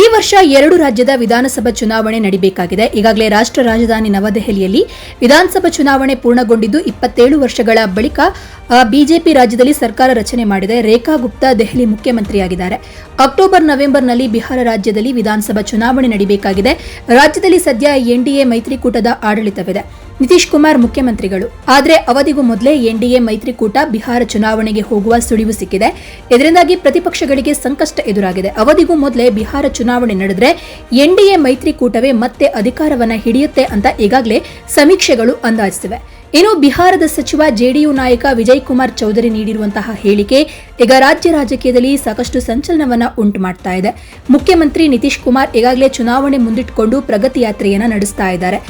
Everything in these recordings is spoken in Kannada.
ಈ ವರ್ಷ ಎರಡು ರಾಜ್ಯದ ವಿಧಾನಸಭಾ ಚುನಾವಣೆ ನಡೆಯಬೇಕಾಗಿದೆ ಈಗಾಗಲೇ ರಾಷ್ಟ್ರ ರಾಜಧಾನಿ ನವದೆಹಲಿಯಲ್ಲಿ ವಿಧಾನಸಭಾ ಚುನಾವಣೆ ಪೂರ್ಣಗೊಂಡಿದ್ದು ಇಪ್ಪತ್ತೇಳು ವರ್ಷಗಳ ಬಳಿಕ ಬಿಜೆಪಿ ರಾಜ್ಯದಲ್ಲಿ ಸರ್ಕಾರ ರಚನೆ ಮಾಡಿದೆ. ರೇಖಾ ಗುಪ್ತಾ ದೆಹಲಿ ಮುಖ್ಯಮಂತ್ರಿಯಾಗಿದ್ದಾರೆ. ಅಕ್ಟೋಬರ್, ನವೆಂಬರ್ನಲ್ಲಿ ಬಿಹಾರ ರಾಜ್ಯದಲ್ಲಿ ವಿಧಾನಸಭಾ ಚುನಾವಣೆ ನಡೆಯಬೇಕಾಗಿದೆ ರಾಜ್ಯದಲ್ಲಿ ಸದ್ಯ ಎನ್ಡಿಎ ಮೈತ್ರಿಕೂಟದ ಆಡಳಿತವಿದೆ. ನಿತೀಶ್ ಕುಮಾರ್ ಮುಖ್ಯಮಂತ್ರಿಗಳು. ಆದರೆ ಅವಧಿಗೂ ಮೊದಲೇ ಎನ್ಡಿಎ ಮೈತ್ರಿಕೂಟ ಬಿಹಾರ ಚುನಾವಣೆಗೆ ಹೋಗುವ ಸುಳಿವು ಸಿಕ್ಕಿದೆ. ಇದರಿಂದಾಗಿ ಪ್ರತಿಪಕ್ಷಗಳಿಗೆ ಸಂಕಷ್ಟ ಎದುರಾಗಿದೆ. ಅವಧಿಗೂ ಮೊದಲೇ ಬಿಹಾರ ಚುನಾವಣೆ ನಡೆದರೆ ಎನ್ಡಿಎ ಮೈತ್ರಿಕೂಟವೇ ಮತ್ತೆ ಅಧಿಕಾರವನ್ನ ಹಿಡಿಯುತ್ತೆ ಅಂತ ಈಗಾಗಲೇ ಸಮೀಕ್ಷೆಗಳು ಅಂದಾಜಿಸಿವೆ. ಇನ್ನು ಬಿಹಾರದ ಸಚಿವ ಜೆಡಿಯು ನಾಯಕ ವಿಜಯ್ ಕುಮಾರ್ ಚೌಧರಿ ನೀಡಿರುವಂತಹ ಹೇಳಿಕೆ ಈಗ ರಾಜ್ಯ ರಾಜಕೀಯದಲ್ಲಿ ಸಾಕಷ್ಟು ಸಂಚಲನವನ್ನ ಉಂಟು ಮಾಡ್ತಾ ಇದೆ. ಮುಖ್ಯಮಂತ್ರಿ ನಿತೀಶ್ ಕುಮಾರ್ ಈಗಾಗಲೇ ಚುನಾವಣೆ ಮುಂದಿಟ್ಟುಕೊಂಡು ಪ್ರಗತಿ ಯಾತ್ರೆಯನ್ನ ನಡೆಸ್ತಾ ಇದ್ದಾರೆ.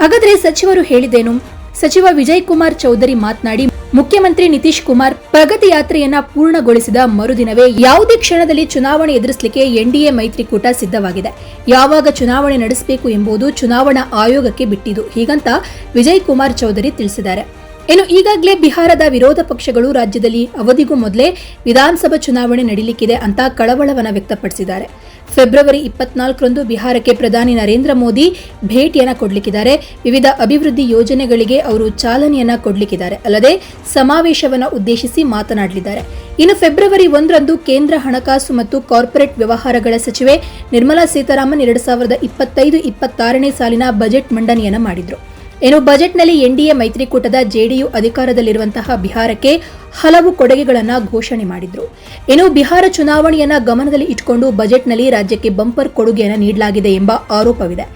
ಹಾಗಾದ್ರೆ ಸಚಿವರು ಹೇಳಿದೇನು ಸಚಿವ ವಿಜಯ್ ಕುಮಾರ್ ಚೌಧರಿ ಮಾತನಾಡಿ, ಮುಖ್ಯಮಂತ್ರಿ ನಿತೀಶ್ ಕುಮಾರ್ ಪ್ರಗತಿ ಯಾತ್ರೆಯನ್ನ ಪೂರ್ಣಗೊಳಿಸಿದ ಮರುದಿನವೇ ಯಾವುದೇ ಕ್ಷಣದಲ್ಲಿ ಚುನಾವಣೆ ಎದುರಿಸಲಿಕ್ಕೆ ಎನ್ಡಿಎ ಮೈತ್ರಿಕೂಟ ಸಿದ್ಧವಾಗಿದೆ. ಯಾವಾಗ ಚುನಾವಣೆ ನಡೆಸಬೇಕು ಎಂಬುದು ಚುನಾವಣಾ ಆಯೋಗಕ್ಕೆ ಬಿಟ್ಟಿದ್ದು ಹೀಗಂತ ವಿಜಯ್ ಕುಮಾರ್ ಚೌಧರಿ ತಿಳಿಸಿದ್ದಾರೆ. ಇನ್ನು ಈಗಾಗಲೇ ಬಿಹಾರದ ವಿರೋಧ ಪಕ್ಷಗಳು ರಾಜ್ಯದಲ್ಲಿ ಅವಧಿಗೂ ಮೊದಲೇ ವಿಧಾನಸಭಾ ಚುನಾವಣೆ ನಡೀಲಿಕ್ಕಿದೆ ಅಂತ ಕಳವಳವನ್ನ ವ್ಯಕ್ತಪಡಿಸಿದ್ದಾರೆ. ಫೆಬ್ರವರಿ ಇಪ್ಪತ್ನಾಲ್ಕರಂದು ಬಿಹಾರಕ್ಕೆ ಪ್ರಧಾನಿ ನರೇಂದ್ರ ಮೋದಿ ಭೇಟಿಯನ್ನ ಕೊಡಲಿಕ್ಕಿದ್ದಾರೆ. ವಿವಿಧ ಅಭಿವೃದ್ಧಿ ಯೋಜನೆಗಳಿಗೆ ಅವರು ಚಾಲನೆಯನ್ನ ಕೊಡಲಿಕ್ಕಿದ್ದಾರೆ. ಅಲ್ಲದೆ ಸಮಾವೇಶವನ್ನು ಉದ್ದೇಶಿಸಿ ಮಾತನಾಡಲಿದ್ದಾರೆ. ಇನ್ನು ಫೆಬ್ರವರಿ ಒಂದರಂದು ಕೇಂದ್ರ ಹಣಕಾಸು ಮತ್ತು ಕಾರ್ಪೊರೇಟ್ ವ್ಯವಹಾರಗಳ ಸಚಿವೆ ನಿರ್ಮಲಾ ಸೀತಾರಾಮನ್ ಎರಡು ಸಾವಿರದ ಇಪ್ಪತ್ತೈದು ಇಪ್ಪತ್ತಾರನೇ ಸಾಲಿನ ಬಜೆಟ್ ಮಂಡನೆಯನ್ನು ಮಾಡಿದ್ರು. ಇನ್ನು ಬಜೆಟ್ನಲ್ಲಿ ಎನ್ಡಿಎ ಮೈತ್ರಿಕೂಟದ ಜೆಡಿಯು ಅಧಿಕಾರದಲ್ಲಿರುವಂತಹ ಬಿಹಾರಕ್ಕೆ ಹಲವು ಕೊಡುಗೆಗಳನ್ನು ಘೋಷಣೆ ಮಾಡಿದ್ರು. ಇನ್ನು ಬಿಹಾರ ಚುನಾವಣೆಯನ್ನ ಗಮನದಲ್ಲಿ ಇಟ್ಟುಕೊಂಡು ಬಜೆಟ್ನಲ್ಲಿ ರಾಜ್ಯಕ್ಕೆ ಬಂಪರ್ ಕೊಡುಗೆಯನ್ನು ನೀಡಲಾಗಿದೆ ಎಂಬ ಆರೋಪವಿದೆ.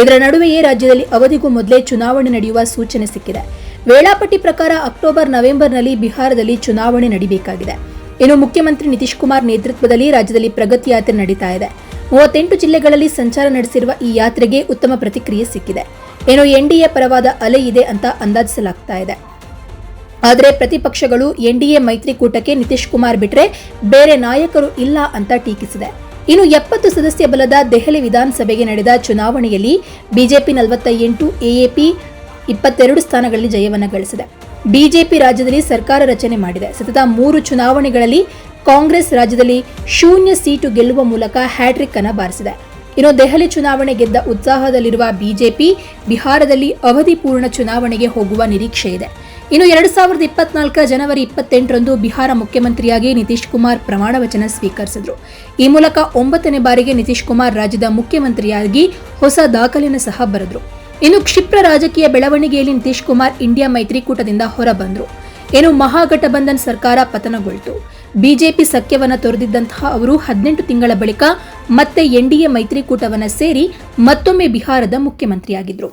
ಇದರ ನಡುವೆಯೇ ರಾಜ್ಯದಲ್ಲಿ ಅವಧಿಗೂ ಮೊದಲೇ ಚುನಾವಣೆ ನಡೆಯುವ ಸೂಚನೆ ಸಿಕ್ಕಿದೆ. ವೇಳಾಪಟ್ಟಿ ಪ್ರಕಾರ ಅಕ್ಟೋಬರ್ ನವೆಂಬರ್ನಲ್ಲಿ ಬಿಹಾರದಲ್ಲಿ ಚುನಾವಣೆ ನಡೆಯಬೇಕಾಗಿದೆ ಇನ್ನು ಮುಖ್ಯಮಂತ್ರಿ ನಿತೀಶ್ ಕುಮಾರ್ ನೇತೃತ್ವದಲ್ಲಿ ರಾಜ್ಯದಲ್ಲಿ ಪ್ರಗತಿ ಯಾತ್ರೆ ನಡೀತಾ ಇದೆ. ಮೂವತ್ತೆಂಟು ಜಿಲ್ಲೆಗಳಲ್ಲಿ ಸಂಚಾರ ನಡೆಸಿರುವ ಈ ಯಾತ್ರೆಗೆ ಉತ್ತಮ ಪ್ರತಿಕ್ರಿಯೆ ಸಿಕ್ಕಿದೆ. ಏನೋ ಎನ್ಡಿಎ ಪರವಾದ ಅಲೆ ಇದೆ ಅಂತ ಅಂದಾಜಿಸಲಾಗ್ತಾ ಇದೆ. ಆದರೆ ಪ್ರತಿಪಕ್ಷಗಳು ಎನ್ಡಿಎ ಮೈತ್ರಿಕೂಟಕ್ಕೆ ನಿತೀಶ್ ಕುಮಾರ್ ಬಿಟ್ರೆ ಬೇರೆ ನಾಯಕರು ಇಲ್ಲ ಅಂತ ಟೀಕಿಸಿದೆ. ಇನ್ನು ಎಪ್ಪತ್ತು ಸದಸ್ಯ ಬಲದ ದೆಹಲಿ ವಿಧಾನಸಭೆಗೆ ನಡೆದ ಚುನಾವಣೆಯಲ್ಲಿ ಬಿಜೆಪಿ ನಲವತ್ತ ಎಂಟು ಎಎಪಿ ಇಪ್ಪತ್ತೆರಡು ಸ್ಥಾನಗಳಲ್ಲಿ ಜಯವನ್ನು ಗಳಿಸಿದೆ. ಬಿಜೆಪಿ ರಾಜ್ಯದಲ್ಲಿ ಸರ್ಕಾರ ರಚನೆ ಮಾಡಿದೆ. ಸತತ ಮೂರು ಚುನಾವಣೆಗಳಲ್ಲಿ ಕಾಂಗ್ರೆಸ್ ರಾಜ್ಯದಲ್ಲಿ ಶೂನ್ಯ ಸೀಟು ಗೆಲ್ಲುವ ಮೂಲಕ ಹ್ಯಾಟ್ರಿಕ್ ಅನ್ನು ಬಾರಿಸಿದೆ. ಇನ್ನು ದೆಹಲಿ ಚುನಾವಣೆ ಗೆದ್ದ ಉತ್ಸಾಹದಲ್ಲಿರುವ ಬಿಜೆಪಿ, ಬಿಹಾರದಲ್ಲಿ ಅವಧಿ ಪೂರ್ಣ ಚುನಾವಣೆಗೆ ಹೋಗುವ ನಿರೀಕ್ಷೆ ಇದೆ. ಇನ್ನು ಎರಡು ಸಾವಿರದ ಇಪ್ಪತ್ನಾಲ್ಕ ಜನವರಿ ಇಪ್ಪತ್ತೆಂಟರಂದು ಬಿಹಾರ ಮುಖ್ಯಮಂತ್ರಿಯಾಗಿ ನಿತೀಶ್ ಕುಮಾರ್ ಪ್ರಮಾಣ ವಚನ ಸ್ವೀಕರಿಸಿದರು. ಈ ಮೂಲಕ ಒಂಬತ್ತನೇ ಬಾರಿಗೆ ನಿತೀಶ್ ಕುಮಾರ್ ರಾಜ್ಯದ ಮುಖ್ಯಮಂತ್ರಿಯಾಗಿ ಹೊಸ ದಾಖಲೆಯನ್ನು ಸಹ ಬರೆದರು. ಇನ್ನು ಕ್ಷಿಪ್ರ ರಾಜಕೀಯ ಬೆಳವಣಿಗೆಯಲ್ಲಿ ನಿತೀಶ್ ಕುಮಾರ್ ಇಂಡಿಯಾ ಮೈತ್ರಿಕೂಟದಿಂದ ಹೊರಬಂದರು. ಏನು ಮಹಾಗಠಬಂಧನ್ ಸರ್ಕಾರ ಪತನಗೊಳ್ತು. ಬಿಜೆಪಿ ಸಖ್ಯವನ್ನು ತೊರೆದಿದ್ದಂತಹ ಅವರು ಹದಿನೆಂಟು ತಿಂಗಳ ಬಳಿಕ ಮತ್ತೆ ಎನ್ಡಿಎ ಮೈತ್ರಿಕೂಟವನ್ನು ಸೇರಿ ಮತ್ತೊಮ್ಮೆ ಬಿಹಾರದ ಮುಖ್ಯಮಂತ್ರಿಯಾಗಿದ್ರು.